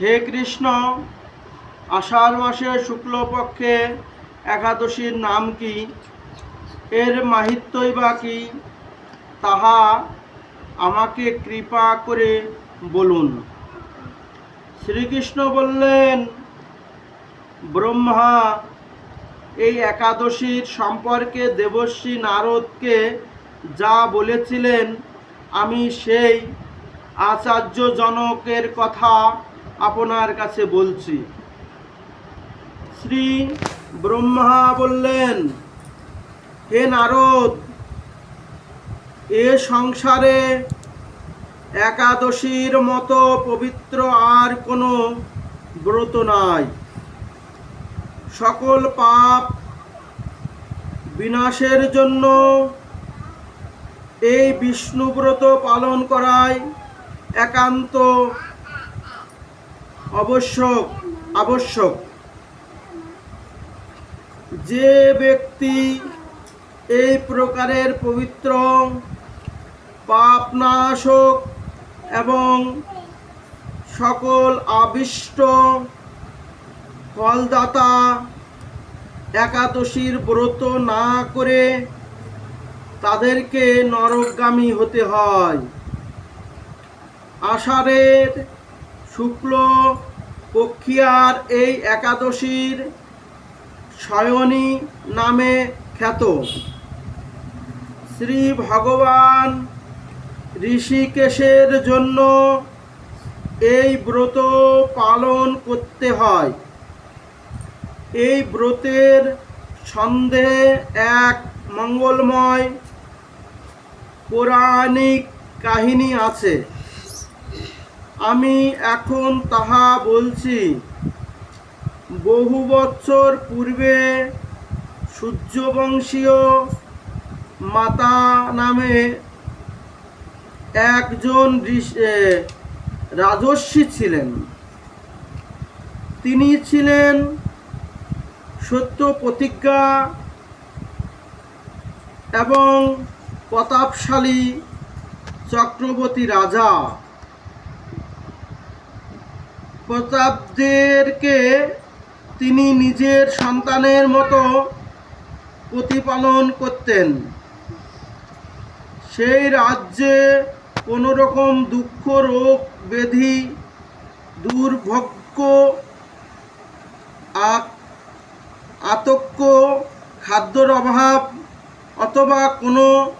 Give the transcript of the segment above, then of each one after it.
হে কৃষ্ণ আষাঢ় মাসে শুক্লপক্ষে একাদশীর নাম কি? এর মাহিত্যই বা কি? তাহা আমাকে কৃপা করে বলুন। শ্রীকৃষ্ণ বললেন, ব্রহ্মা, এই একাদশীর সম্পর্কে দেবশ্রী নারদকে যা বলেছিলেন, আমি সেই আচার্যজনকের কথা আপনার কাছে বলছি। শ্রী ব্রহ্মা বললেন, হে নারদ, এ সংসারে একাদশীর মতো পবিত্র আর কোনো ব্রত নাই। সকল পাপ বিনাশের জন্য এই বিষ্ণুব্রত পালন করায় একান্ত আবশ্যক আবশ্যক। যে ব্যক্তি এই প্রকারের পবিত্র পাপনাশক এবং সকল আবিষ্ট ফলদাতা একাদশীর ব্রত না করে তাদেরকে নরকগামী হতে হয়। আষাঢ়ের শুক্ল পক্ষিয়ার এই একাদশীর শয়নী নামে খ্যাত। শ্রী ভগবান ঋষিকেশের জন্য এই ব্রত পালন করতে হয়। এই ব্রতের সন্দেহে এক মঙ্গলময় পৌরাণিক কাহিনী আছে। আমি এখন তাহা বলছি, বহু বছর পূর্বে সূর্যবংশীয় মাতা নামে একজন রাজস্বী ছিলেন। তিনি ছিলেন সত্য প্রতিজ্ঞা এবং প্রতাপশালী চক্রবর্তী রাজা। প্রতাপদেরকে তিনি নিজের সন্তানের মতো প্রতিপালন করতেন। সেই রাজ্যে কোনো রকম দুঃখ, রোগ, ব্যাধি, দুর্ভোগ্য আ- আতঙ্ক খাদ্যর অভাব অথবা কোনো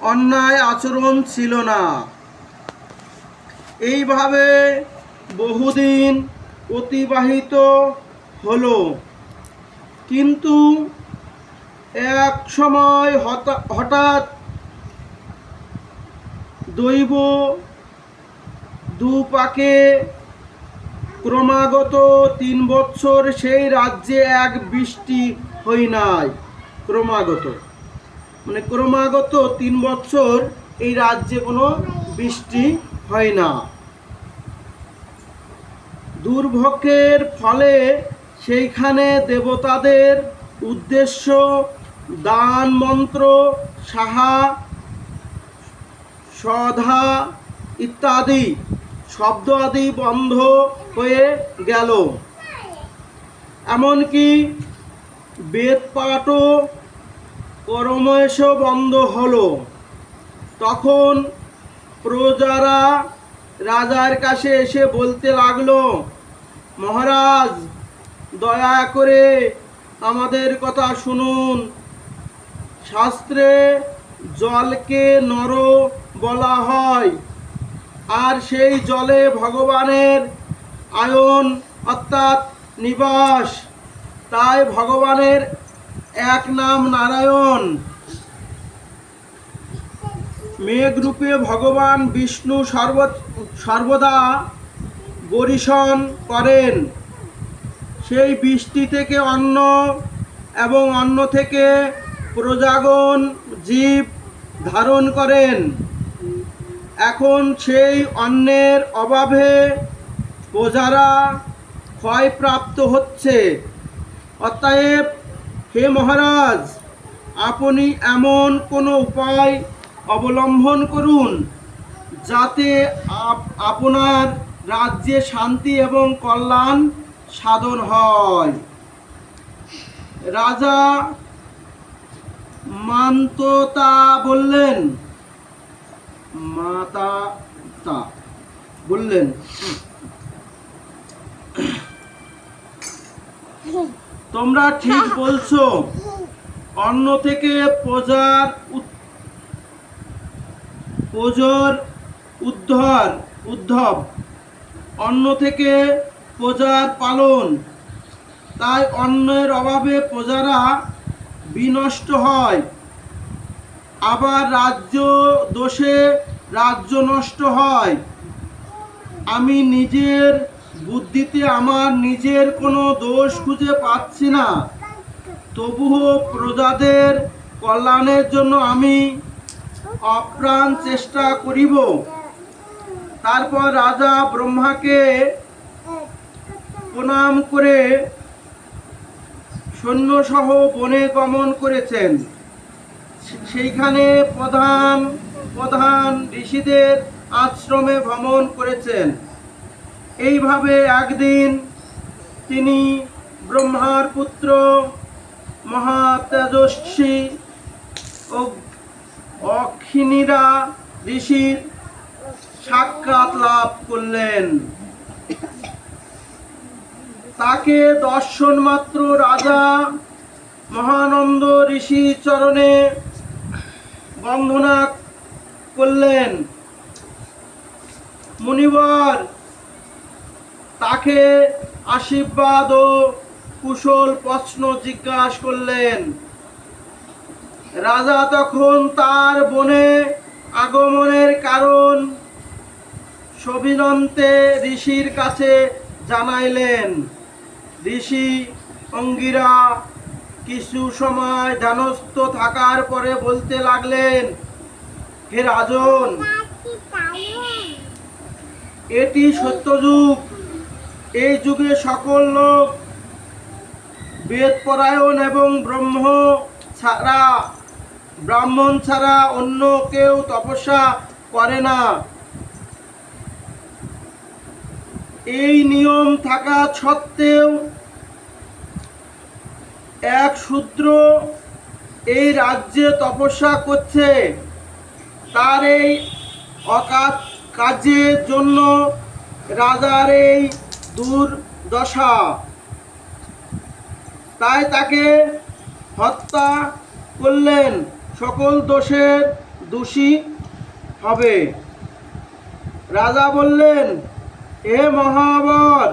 অন্যায় আচরণ ছিল না। এইভাবে বহুদিন অতিবাহিত হলো। কিন্তু এক সময় হঠাৎ দৈব দুপাকে ক্রমাগত তিন বছর সেই রাজ্যে এক বৃষ্টি হই নাই। ক্রমাগত। মানে ক্রমাগত তিন বছর এই রাজ্যে কোনো বৃষ্টি হয় না। দুর্ভোগের ফলে সেইখানে দেবতাদের উদ্দেশ্য, দান মন্ত্র, সাহা, সধা ইত্যাদি, শব্দ আদি বন্ধ হয়ে গেল। এমনকি বেদপাঠও পরমেশ বন্ধ হলো। তখন প্রজারা রাজার কাছে এসে বলতে লাগল মহারাজ, দয়া করে আমাদের কথা শুনুন। শাস্ত্রে জলকে নর বলা হয়, আর সেই জলে ভগবানের আয়ন অর্থাৎ নিবাস। তাই ভগবানের এক নাম নারায়ণ। মেঘরূপে ভগবান বিষ্ণু সর্ব সর্বদা গরিষণ করেন। সেই বৃষ্টি থেকে অন্ন এবং অন্ন থেকে প্রজাগণ জীব ধারণ করেন। এখন সেই অন্নের অভাবে প্রজারা ক্ষয়প্রাপ্ত হচ্ছে। অতএব হে মহারাজ, আপনি এমন কোনো উপায় অবলম্বন করুন যাতে আপ- আপনার রাজ্যে শান্তি এবং কল্যাণ সাধন হয়। রাজা মান্ততা বললেন, মাতা তা বললেন, তোমরা ঠিক বলছো অন্য থেকে প্রজার প্রজর উদ্ধার, উদ্ধব অন্য থেকে প্রজার পালন। তাই অন্যের অভাবে প্রজারা বিনষ্ট হয়। আবার রাজ্য দোষে রাজ্য নষ্ট হয়। আমি নিজের বুদ্ধিতে আমার নিজের কোনো দোষ খুঁজে পাচ্ছি না। তবুও প্রজাদের কল্যাণের জন্য আমি অপ্রাণ চেষ্টা করিব। তারপর রাজা ব্রহ্মাকে প্রণাম করে সৈন্যসহ বনে গমন করেছেন। সেইখানে প্রধান প্রধান ঋষিদের আশ্রমে ভ্রমণ করেছেন। এইভাবে একদিন তিনি ব্রহ্মার পুত্র মহাতেজস্বী ও অক্ষিণীরা ঋষির সাক্ষাৎ লাভ করলেন। তাকে দর্শন মাত্র রাজা মহানন্দ ঋষি চরণে বন্দনা করলেন। মুনিবর তাকে আশীর্বাদ ও কুশল প্রশ্ন জিজ্ঞাসা করলেন। রাজা তখন তার বনে আগমনের কারণ সবিনন্তে ঋষির কাছে জানাইলেন, ঋষি অঙ্গিরা, কিছু সময় ধ্যানস্থ থাকার পরে বলতে লাগলেন, হে রাজন, এটি সত্যযুগ। এই যুগে সকল লোক বেদ পরায়ণ এবং ব্রহ্ম ছাড়া, ব্রাহ্মণ ছাড়া অন্য কেউ তপস্যা করে না। এই নিয়ম থাকা সত্ত্বেও এক সূত্র এই রাজ্যে তপস্যা করছে। তার এই অকাত কাজের জন্য রাজার এই দুর্দশা। তাই তাকে হত্যা করলেন। সকল দোষের দোষী হবে। রাজা বললেন এ মহাবর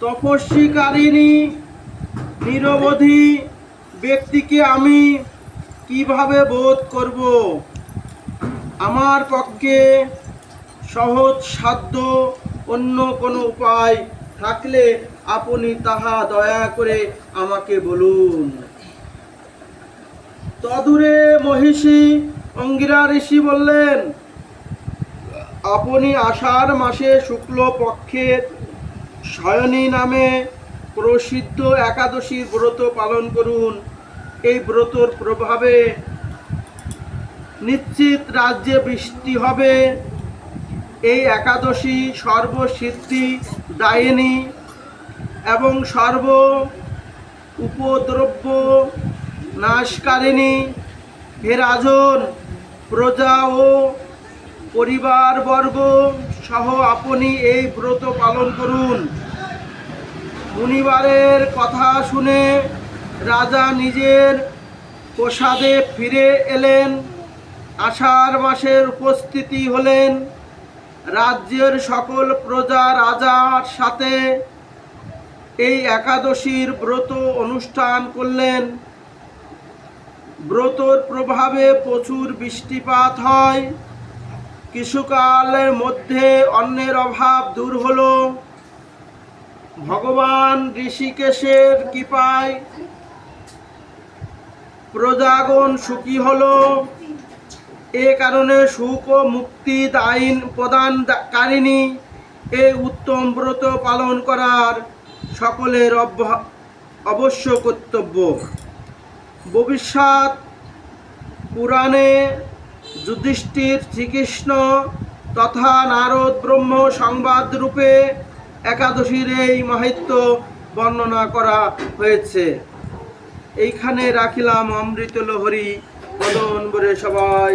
তপস্বীকারিণী, নিরবধি ব্যক্তিকে আমি কীভাবে বোধ করব? আমার পক্ষে সহজ সাধ্য অন্য কোনো উপায় থাকলে আপনি তাহা দয়া করে আমাকে বলুন। তদূরে মহিষী অঙ্গিরা ঋষি বললেন আপনি আষাঢ় মাসে শুক্ল পক্ষের শয়নী নামে প্রসিদ্ধ একাদশীর ব্রত পালন করুন। এই ব্রতর প্রভাবে নিশ্চিত রাজ্যে বৃষ্টি হবে। এই একাদশী সর্বসিদ্ধি, দায়িনী এবং সর্ব উপদ্রব্য নাশকারিণী হে রাজন প্রজা ও পরিবারবর্গ সহ আপনি এই ব্রত পালন করুন। মুনিবারের কথা শুনে রাজা নিজের প্রসাদে ফিরে এলেন, আষাঢ় মাসের উপস্থিতি হলেন, রাজ্যের সকল প্রজা রাজার সাথে এই একাদশীর ব্রত অনুষ্ঠান করলেন। ব্রতর প্রভাবে প্রচুর বৃষ্টিপাত হয়। কিছুকালের মধ্যে অন্যের অভাব দূর হল। ভগবান ঋষিকেশের কৃপায় প্রজাগণ সুখী হল। এ কারণে সুখ ও মুক্তি আইন প্রদানকারিণী এই উত্তম ব্রত পালন করার সকলের অবশ্য কর্তব্য। ভবিষ্যৎ পুরাণে যুধিষ্ঠির শ্রীকৃষ্ণ তথা নারদ ব্রহ্ম সংবাদ রূপে একাদশীর এই মাহিত্য বর্ণনা করা হয়েছে। এইখানে রাখিলাম অমৃত লহরী মদন বরে সবাই।